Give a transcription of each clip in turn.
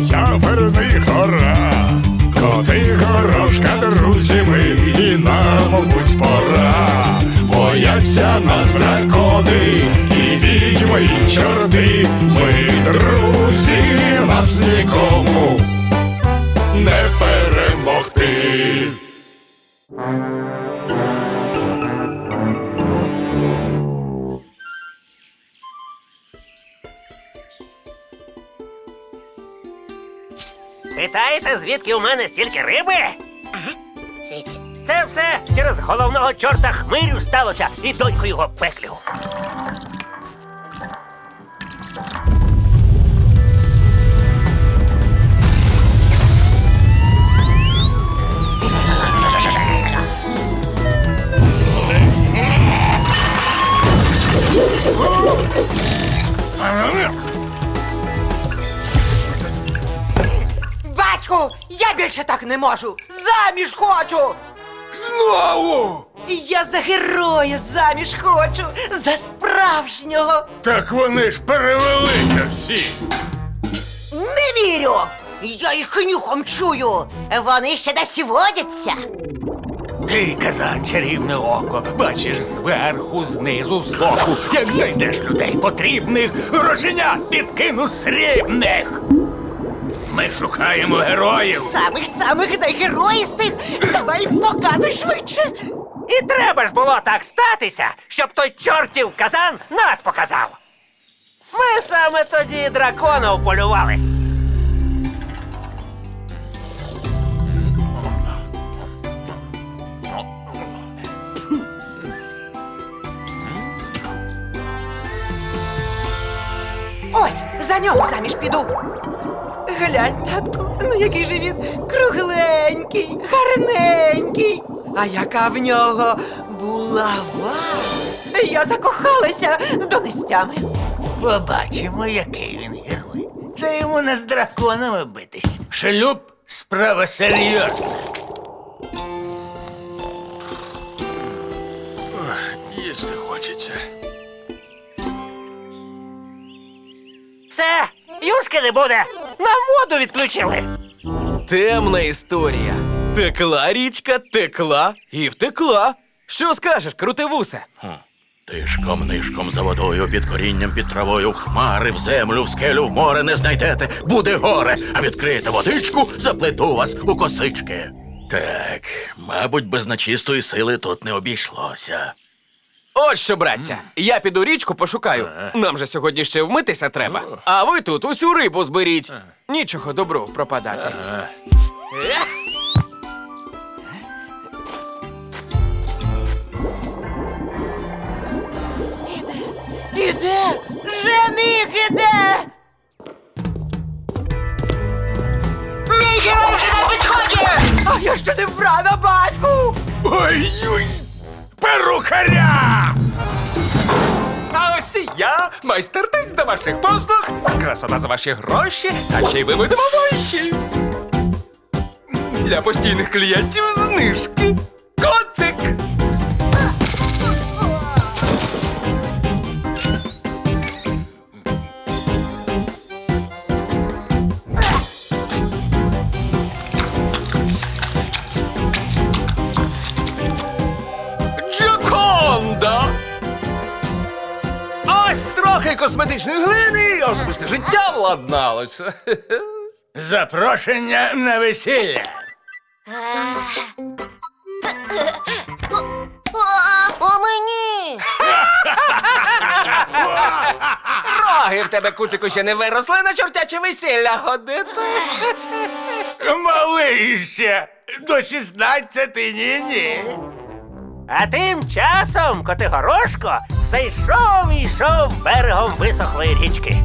як крути вуз. А я верний гора, коти горошка, друзі ми, і нам, мабуть, пора. Бояться нас дракони, і відьми, і чорти. Ми друзі, нас нікому не перемогти. Питаєте, звідки у мене стільки риби? Це все через головного чорта хмирю сталося і доньку його пеклю. Батьку, більше так не можу. Заміж хочу. Знову! Я за героя заміж хочу. За справжнього. Так вони ж перевелися всі. Не вірю. Я їх нюхом чую. Вони ще десь водяться. Ти, казан, чарівне око, бачиш зверху, знизу, збоку, як знайдеш людей потрібних, грошенят підкину срібних. Ми шукаємо героїв. Самих самих найгероїстих. Давай показуй швидше. І треба ж було так статися, щоб той чортів казан нас показав. Ми саме тоді дракона уполювали. Ось, за нього заміж піду. Глянь, татку, ну який же він кругленький, гарненький. А яка в нього булава. Я закохалася до нестями. Побачимо, який він герой. Це йому не з драконами битись. Шлюб справа серйозна. Їсти хочеться. Все, юшки не буде. Нам воду відключили. Темна історія. Текла річка, текла і втекла. Що скажеш, крутивусе? Тишком нишком за водою, під корінням, під травою, в хмари, в землю, в скелю, в море не знайдете, буде горе, а відкрите водичку, заплету вас у косички. Так, мабуть, без нечистої сили тут не обійшлося. От що, браття, я піду річку пошукаю. Нам же сьогодні ще вмитися треба. А ви тут усю рибу зберіть. Нічого доброго пропадати. Іде! Жених іде! Мій герой вже на підході! А я ще не вбрана, батьку! Ой-ой! Перухаря! А ось і я, майстертець до ваших послуг, красота за ваші гроші, а ще й ви видимовищі. Для постійних клієнтів знижки. Коцик! Трохи косметичної глини, і особисте життя владналося. Запрошення на весілля. А мені! Роги в тебе, куцику, ще не виросли на чортяче весілля ходити. Малий ще. До 16 ні-ні. А тим часом Котигорошко все йшов і йшов берегом висохлої річки.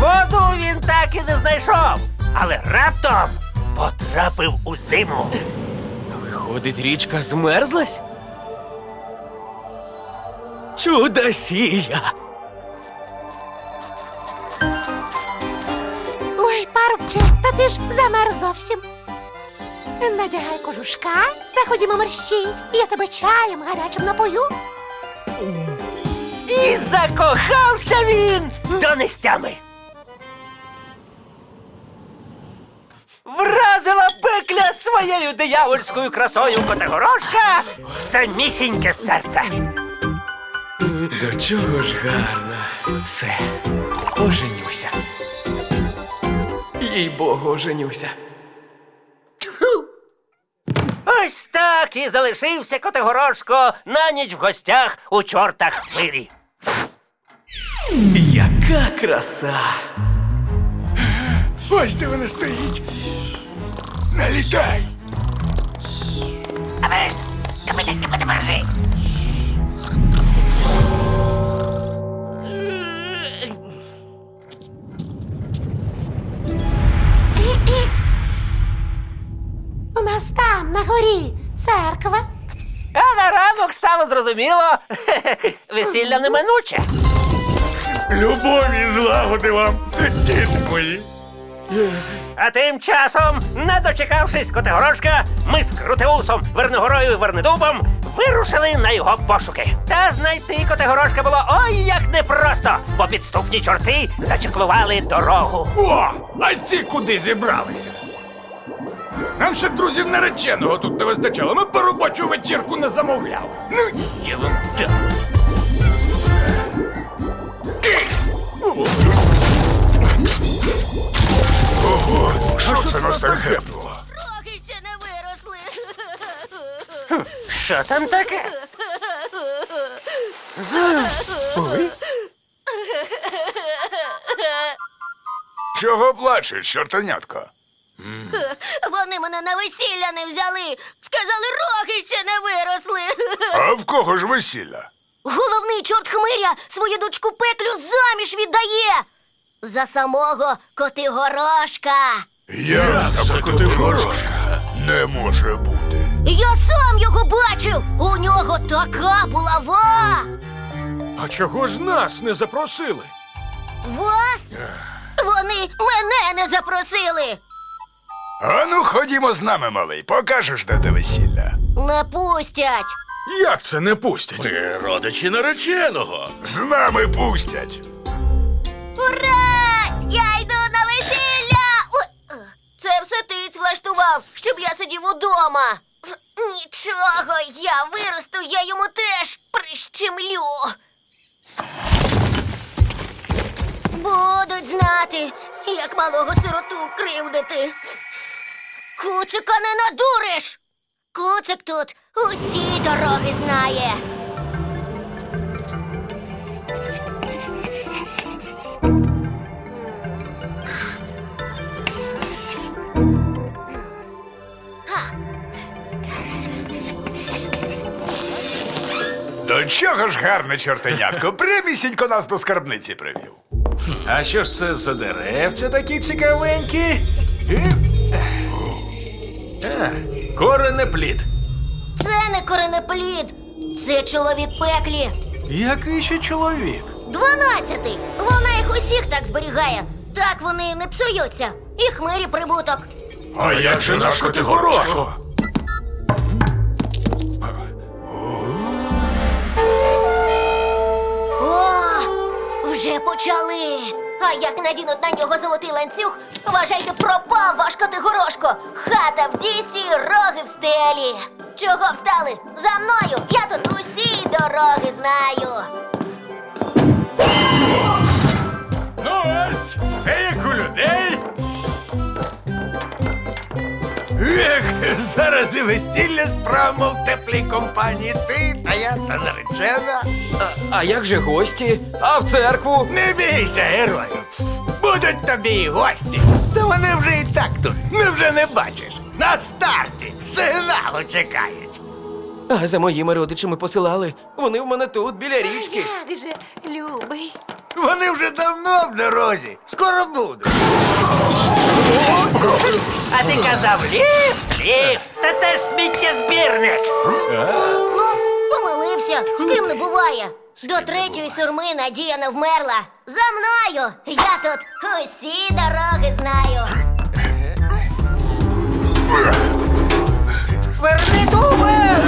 Воду він так і не знайшов, але раптом потрапив у зиму. Виходить, річка змерзлась? Чудосія! Ти ж замер зовсім. Надягай кожушка та ходімо мерщій. Я тебе чаєм гарячим напою. І закохався він до нестями. Вразила пекля своєю диявольською красою Котигорошка в самісіньке серце. До чого ж гарно. Все, оженюся. Їй богу, оженюся. Ось так і залишився Котигорошко на ніч в гостях у чортах хвирі. Яка краса! Ось де вона стоїть. Налітай. У нас там, на горі, церква. А на ранок стало зрозуміло, весілля неминуче. Любові і злагоди вам, діти мої. А тим часом, не дочекавшись Котигорошка, ми з Крутеусом, Верногорою і Вернедубом вирушили на його пошуки. Та знайти Котигорошка було ой як непросто, бо підступні чорти зачеклували дорогу. О, а ці куди зібралися? Нам ще друзів нареченого тут не вистачало. Ми по робочу вечірку не замовляли. Ну, я вам дам. Ого, що це нас так гепнуло? Роги ще не виросли. Що там таке? Чого плачеш, чортанятко? Мене на весілля не взяли. Сказали, роги ще не виросли. А в кого ж весілля? Головний чорт хмиря свою дочку пеклю заміж віддає. За самого Котигорошка. Я за Котигорошка. Не може бути. Я сам його бачив. У нього така булава. А чого ж нас не запросили? Вас? Вони мене не запросили. А ну ходімо з нами, малий, покажеш, де те весілля. Не пустять. Як це не пустять? Ми родичі нареченого. З нами пустять. Ура! Я йду на весілля! Ой, е, Це все ти влаштував, щоб я сидів удома. Нічого, я виросту, я йому теж прищемлю. Будуть знати, як малого сироту кривдити. Куцика не надуриш. Куцик тут усі дороги знає. До чого ж гарне чортенятко, прямісінько нас до скарбниці привів. А що ж це за деревця такі цікавенькі? А, коренеплід. Це не коренеплід, це чоловік пеклі. Який ще чоловік? Дванадцятий. Вона їх усіх так зберігає. Так вони не псуються. І хмирі прибуток. А як же наш Котигорошко? О, вже почали. А як надінуть на нього золотий ланцюг, вважайте, пропав ваш Котигорошко. Хата в дісі, роги в стелі. Чого встали? За мною! Я тут усі дороги знаю. Ну ось, все як у людей. Ех, зараз і весілля справимо в теплій компанії. Ти та я та наречена. А як же гості? А в церкву? Не бійся, герою. Будуть тобі і гості. Та вони вже і так тут. Не вже не бачиш. На старті сигналу чекають. А за моїми родичами посилали. Вони в мене тут, біля річки. Як же, любий. Вони вже давно в дорозі. Скоро будуть. А ти казав ліфт, ліфт, та це ж сміттєзбірник. Ну, помилився, з ким не буває. До третьої сурми надія не вмерла. За мною! Я тут усі дороги знаю. Верни дубе!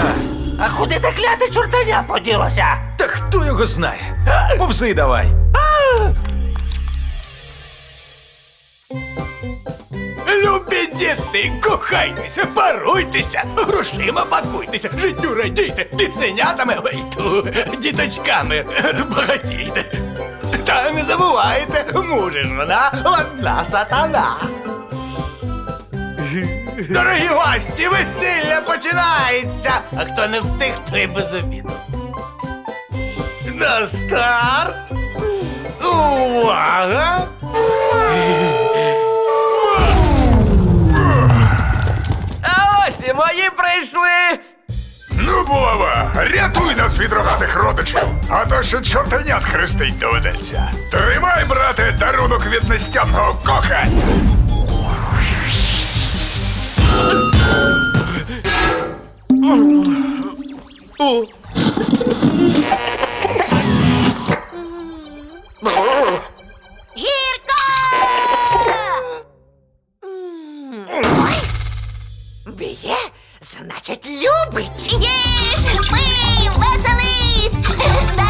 А куди те кляте чортаня поділося? Та хто його знає? Повзи давай. Любі діти, кохайтеся, паруйтеся, грошима пакуйтеся, життю радійте, пісенятами, ой, ту, діточками багатійте. Та не забувайте, муже ж вона одна сатана. Дорогі гості, весілля починається! А хто не встиг, той без обіду. На старт! Увага! Мої прийшли. Ну, булава, рятуй нас від рогатих родичів, а то ще чортенят хрестить доведеться. Тримай, брате, дарунок від нестямного кохання. Гірка! Значить, любить. Їж, пий, веселись!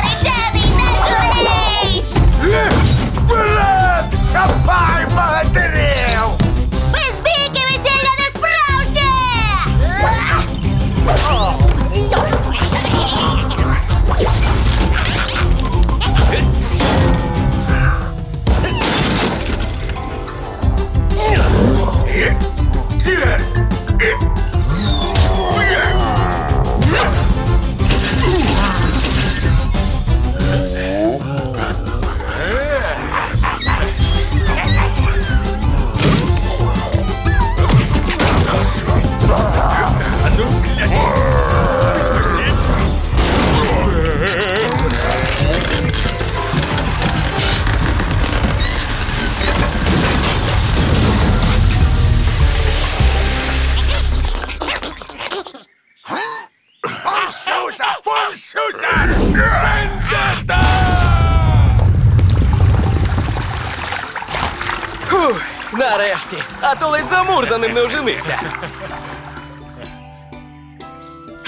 нарешті. А то ледь замур за ним не оженився.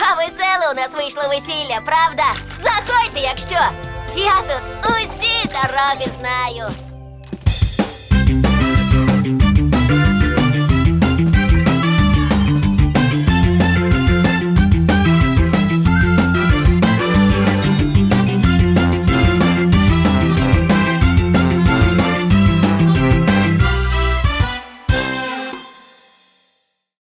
А веселе у нас вийшло весілля, правда? Заходьте, якщо! Я тут усі дороги знаю.